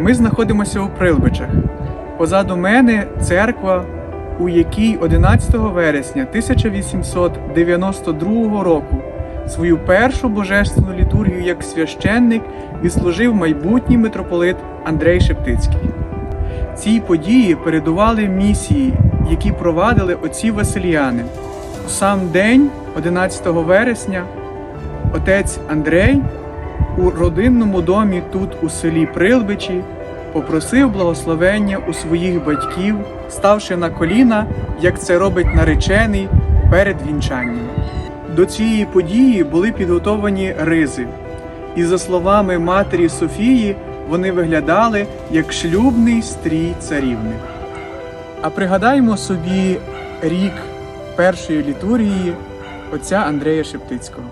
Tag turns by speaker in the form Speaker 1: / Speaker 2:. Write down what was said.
Speaker 1: Ми знаходимося у Прилбичах. Позаду мене церква, у якій 11 вересня 1892 року свою першу божественну літургію як священник відслужив майбутній митрополит Андрей Шептицький. Цій події передували місії, які провадили отці Василіяни. У сам день, 11 вересня, отець Андрей у родинному домі тут у селі Прилбичі попросив благословення у своїх батьків, ставши на коліна, як це робить наречений перед вінчанням. До цієї події були підготовані ризи, і за словами матері Софії, вони виглядали як шлюбний стрій царівни. А пригадаємо собі рік першої літургії отця Андрея Шептицького.